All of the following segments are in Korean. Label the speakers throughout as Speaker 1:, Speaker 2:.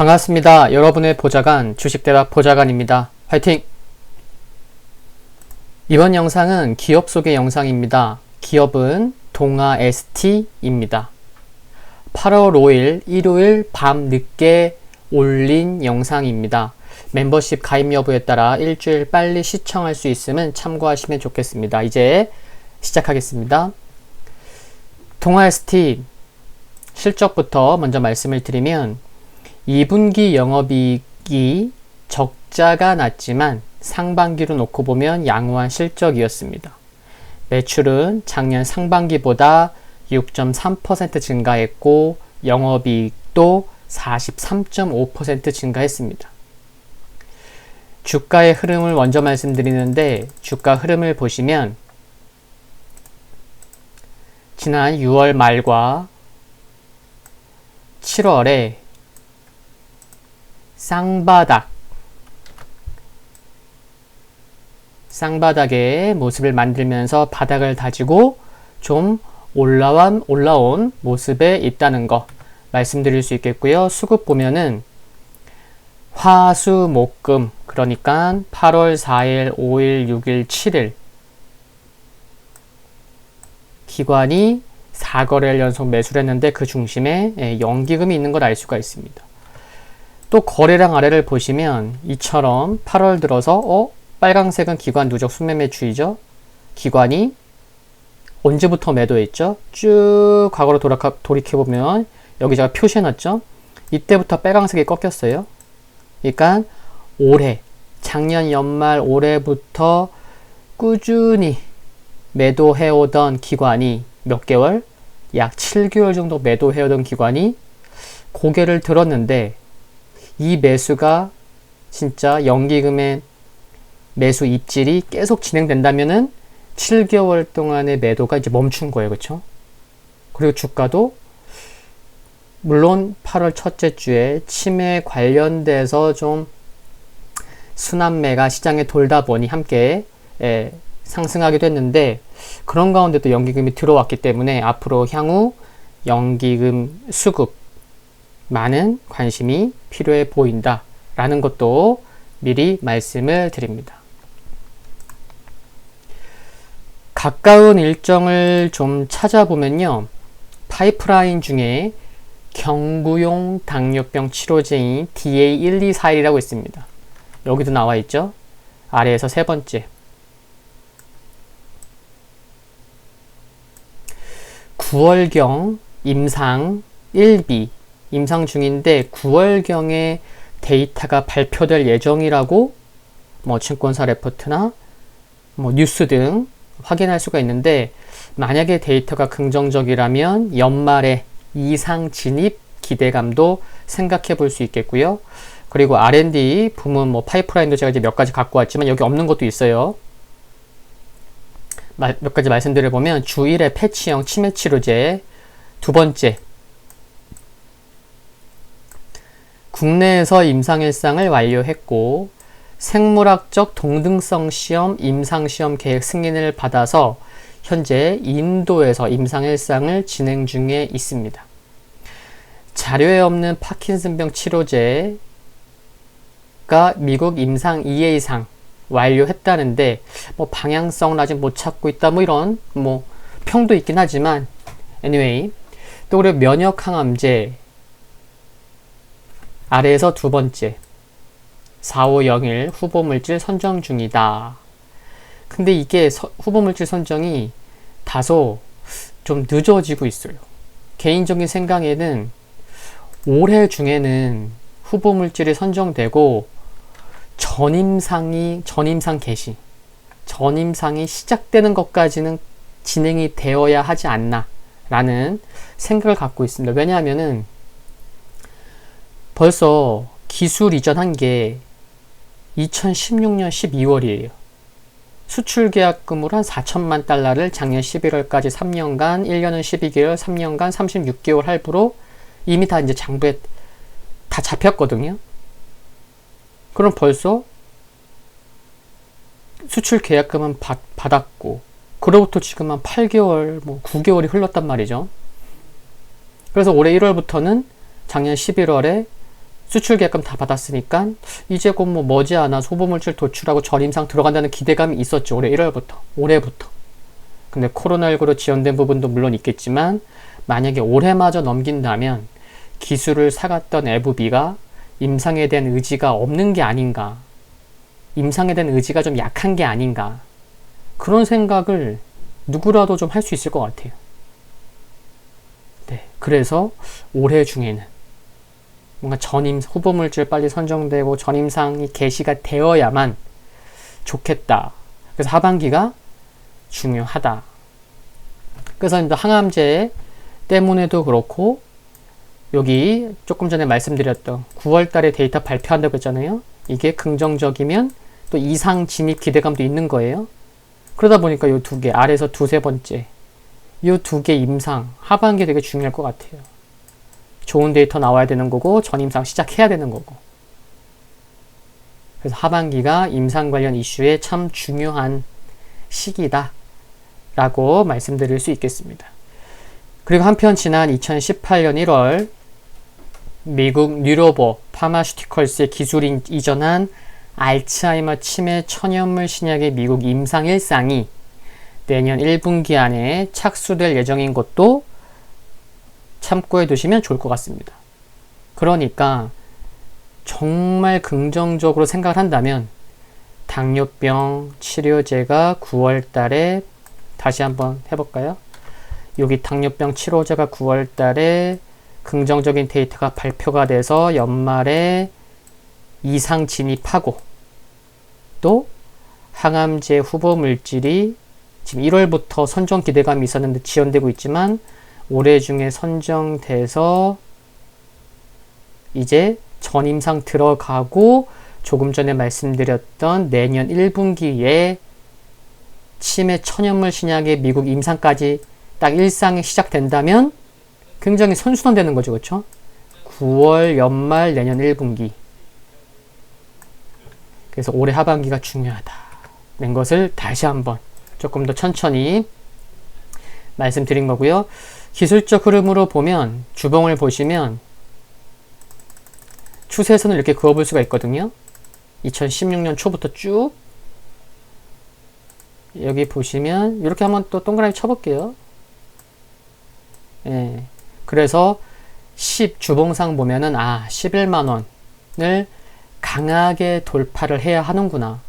Speaker 1: 반갑습니다. 여러분의 보좌관 주식대박 보좌관입니다. 화이팅! 이번 영상은 기업 소개 영상입니다. 기업은 동아 ST입니다. 8월 5일 일요일 밤 늦게 올린 영상입니다. 멤버십 가입 여부에 따라 일주일 빨리 시청할 수 있으면 참고하시면 좋겠습니다. 이제 시작하겠습니다. 동아 ST 실적부터 먼저 말씀을 드리면 2분기 영업이익이 적자가 났지만 상반기로 놓고 보면 양호한 실적이었습니다. 매출은 작년 상반기보다 6.3% 증가했고 영업이익도 43.5% 증가했습니다. 주가의 흐름을 먼저 말씀드리는데 주가 흐름을 보시면 지난 6월 말과 7월에 쌍바닥 쌍바닥의 모습을 만들면서 바닥을 다지고 좀 올라온 올라온 모습에 있다는 거 말씀드릴 수 있겠고요. 수급 보면은 화수목금 그러니까 8월 4일, 5일, 6일, 7일 기관이 4거래일 연속 매수를 했는데 그 중심에 예, 연기금이 있는 걸 알 수가 있습니다. 또 거래량 아래를 보시면 이처럼 8월 들어서 어 빨강색은 기관 누적 순매 매 추이죠. 기관이 언제부터 매도했죠? 쭉 과거로 돌아가, 돌이켜보면 여기 제가 표시해놨죠? 이때부터 빨강색이 꺾였어요. 그러니까 올해 작년 연말 올해부터 꾸준히 매도해오던 기관이 몇 개월? 약 7개월 정도 매도해오던 기관이 고개를 들었는데 이 매수가 진짜 연기금의 매수 입질이 계속 진행된다면은 7개월 동안의 매도가 이제 멈춘 거예요. 그렇죠? 그리고 주가도 물론 8월 첫째 주에 치매 관련돼서 좀 순환매가 시장에 돌다 보니 함께 예, 상승하기도 했는데 그런 가운데 또 연기금이 들어왔기 때문에 앞으로 향후 연기금 수급 많은 관심이 필요해 보인다 라는 것도 미리 말씀을 드립니다. 가까운 일정을 좀 찾아보면요. 파이프라인 중에 경구용 당뇨병 치료제인 DA1241이라고 있습니다. 여기도 나와 있죠. 아래에서 세 번째. 9월경 임상 1비 임상 중인데 9월경에 데이터가 발표될 예정이라고 뭐 증권사 레포트나 뭐 뉴스 등 확인할 수가 있는데 만약에 데이터가 긍정적이라면 연말에 이상 진입 기대감도 생각해 볼 수 있겠고요. 그리고 R&D 부문 뭐 파이프라인도 제가 이제 몇 가지 갖고 왔지만 여기 없는 것도 있어요. 몇 가지 말씀드려 보면 주 1회 패치형 치매 치료제 두 번째 국내에서 임상일상을 완료했고 생물학적 동등성 시험 임상시험 계획 승인을 받아서 현재 인도에서 임상일상을 진행 중에 있습니다. 자료에 없는 파킨슨병 치료제가 미국 임상 2A상 완료했다는데 뭐 방향성을 아직 못 찾고 있다 뭐 이런 뭐 평도 있긴 하지만 anyway 또 그리고 면역 항암제 아래에서 두 번째 4501 후보물질 선정 중이다. 근데 이게 서, 후보물질 선정이 다소 좀 늦어지고 있어요. 개인적인 생각에는 올해 중에는 후보물질이 선정되고 전임상이 전임상 개시 전임상이 시작되는 것까지는 진행이 되어야 하지 않나 라는 생각을 갖고 있습니다. 왜냐하면은 벌써 기술 이전한 게 2016년 12월이에요. 수출 계약금으로 한 4천만 달러를 작년 11월까지 3년간, 1년은 12개월, 3년간 36개월 할부로 이미 다 이제 장부에 다 잡혔거든요. 그럼 벌써 수출 계약금은 받, 받았고, 그로부터 지금 한 8개월, 뭐 9개월이 흘렀단 말이죠. 그래서 올해 1월부터는 작년 11월에 수출 계약금 다 받았으니까 이제 곧 뭐 머지않아 소보물질 도출하고 전임상 들어간다는 기대감이 있었죠. 올해 1월부터. 올해부터. 근데 코로나19로 지연된 부분도 물론 있겠지만 만약에 올해마저 넘긴다면 기술을 사갔던 에브비가 임상에 대한 의지가 없는 게 아닌가. 임상에 대한 의지가 좀 약한 게 아닌가. 그런 생각을 누구라도 좀 할 수 있을 것 같아요. 네. 그래서 올해 중에는 뭔가 전임 후보물질 빨리 선정되고 전임상이 개시가 되어야만 좋겠다. 그래서 하반기가 중요하다. 그래서 이제 항암제 때문에도 그렇고 여기 조금 전에 말씀드렸던 9월 달에 데이터 발표한다고 했잖아요. 이게 긍정적이면 또 이상 진입 기대감도 있는 거예요. 그러다 보니까 이 두 개, 아래에서 두세 번째. 이 두 개 임상, 하반기 되게 중요할 것 같아요. 좋은 데이터 나와야 되는 거고, 전임상 시작해야 되는 거고. 그래서 하반기가 임상 관련 이슈에 참 중요한 시기다. 라고 말씀드릴 수 있겠습니다. 그리고 한편 지난 2018년 1월 미국 뉴로버 파마슈티컬스의 기술 이전한 알츠하이머 치매 천연물 신약의 미국 임상 1상이 내년 1분기 안에 착수될 예정인 것도 참고해 두시면 좋을 것 같습니다. 그러니까 정말 긍정적으로 생각을 한다면 당뇨병 치료제가 9월 달에 다시 한번 해볼까요? 여기 당뇨병 치료제가 9월 달에 긍정적인 데이터가 발표가 돼서 연말에 이상 진입하고 또 항암제 후보 물질이 지금 1월부터 선정 기대감이 있었는데 지연되고 있지만 올해 중에 선정돼서 이제 전임상 들어가고 조금 전에 말씀드렸던 내년 1분기에 치매 천연물 신약의 미국 임상까지 딱 일상이 시작된다면 굉장히 선순환 되는 거죠. 그렇죠? 9월 연말 내년 1분기 그래서 올해 하반기가 중요하다. 는 것을 다시 한번 조금 더 천천히 말씀드린 거고요. 기술적 흐름으로 보면 주봉을 보시면 추세선을 이렇게 그어볼 수가 있거든요. 2016년 초부터 쭉 여기 보시면 이렇게 한번 또 동그라미 쳐볼게요. 예. 그래서 10 주봉상 보면은 아 11만 원을 강하게 돌파를 해야 하는구나.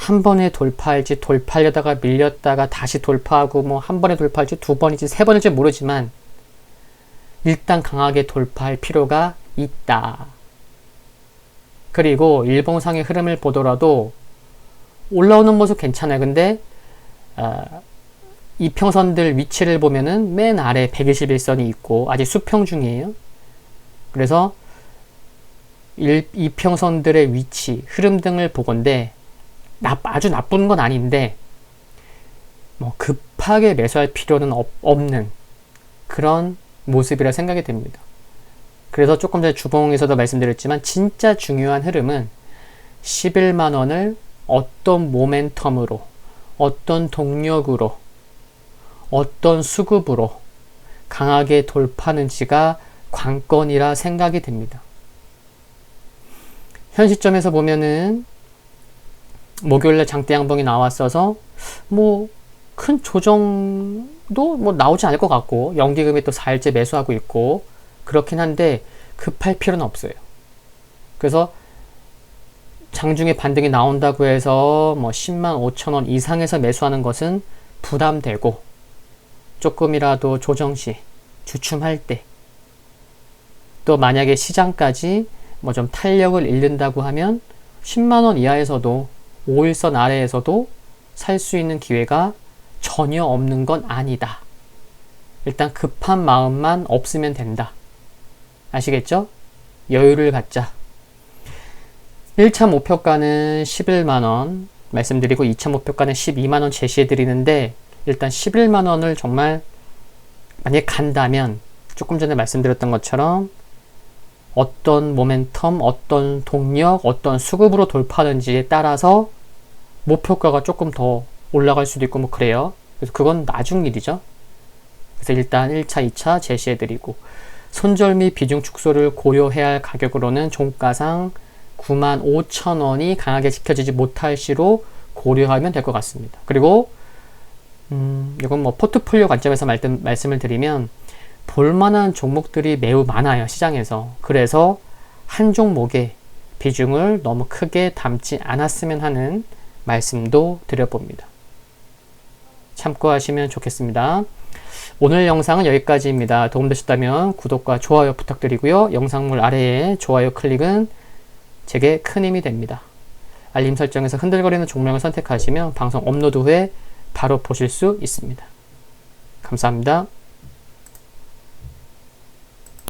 Speaker 1: 한 번에 돌파할지 돌파하려다가 밀렸다가 다시 돌파하고 뭐 한 번에 돌파할지 두 번이지 세 번일지 모르지만 일단 강하게 돌파할 필요가 있다. 그리고 일봉상의 흐름을 보더라도 올라오는 모습 괜찮아요. 근데 어, 이평선들 위치를 보면은 맨 아래 121선이 있고 아직 수평 중이에요. 그래서 일, 이평선들의 위치, 흐름 등을 보건데 나, 아주 나쁜 건 아닌데 뭐 급하게 매수할 필요는 없, 없는 그런 모습이라 생각이 됩니다. 그래서 조금 전에 주봉에서도 말씀드렸지만 진짜 중요한 흐름은 11만 원을 어떤 모멘텀으로 어떤 동력으로 어떤 수급으로 강하게 돌파하는지가 관건이라 생각이 됩니다. 현 시점에서 보면은 목요일날 장대 양봉이 나왔어서 뭐 큰 조정도 뭐 나오지 않을 것 같고 연기금이 또 4일째 매수하고 있고 그렇긴 한데 급할 필요는 없어요. 그래서 장중에 반등이 나온다고 해서 뭐 10만 5천 원 이상에서 매수하는 것은 부담되고 조금이라도 조정 시 주춤할 때 또 만약에 시장까지 뭐 좀 탄력을 잃는다고 하면 10만 원 이하에서도 5일선 아래에서도 살 수 있는 기회가 전혀 없는 건 아니다. 일단 급한 마음만 없으면 된다. 아시겠죠? 여유를 갖자. 1차 목표가는 11만원 말씀드리고 2차 목표가는 12만원 제시해 드리는데 일단 11만원을 정말 만약에 간다면 조금 전에 말씀드렸던 것처럼 어떤 모멘텀, 어떤 동력, 어떤 수급으로 돌파하는지에 따라서 목표가가 조금 더 올라갈 수도 있고 뭐 그래요. 그래서 그건 나중 일이죠. 그래서 일단 1차, 2차 제시해 드리고 손절 및 비중 축소를 고려해야 할 가격으로는 종가상 95,000원이 강하게 지켜지지 못할 시로 고려하면 될 것 같습니다. 그리고 음, 이건 뭐 포트폴리오 관점에서 말씀, 말씀을 드리면 볼만한 종목들이 매우 많아요 시장에서 그래서 한 종목에 비중을 너무 크게 담지 않았으면 하는 말씀도 드려봅니다. 참고하시면 좋겠습니다. 오늘 영상은 여기까지입니다. 도움되셨다면 구독과 좋아요 부탁드리고요. 영상물 아래에 좋아요 클릭은 제게 큰 힘이 됩니다. 알림 설정에서 흔들거리는 종목을 선택하시면 방송 업로드 후에 바로 보실 수 있습니다. 감사합니다.